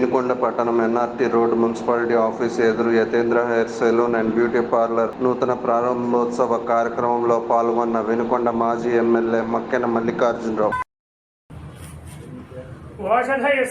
వినుకొండ పట్టణం NRT road municipality office ఎదురు Yatendra hair salon and beauty parlour నూతన ప్రారంభోత్సవ కార్యక్రమంలో పాల్గొన్న వినుకొండ మాజీ ఎమ్మెల్యే మక్కెన మల్లికార్జునరావు. ఓషధయः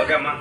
ఓకే అమ్మా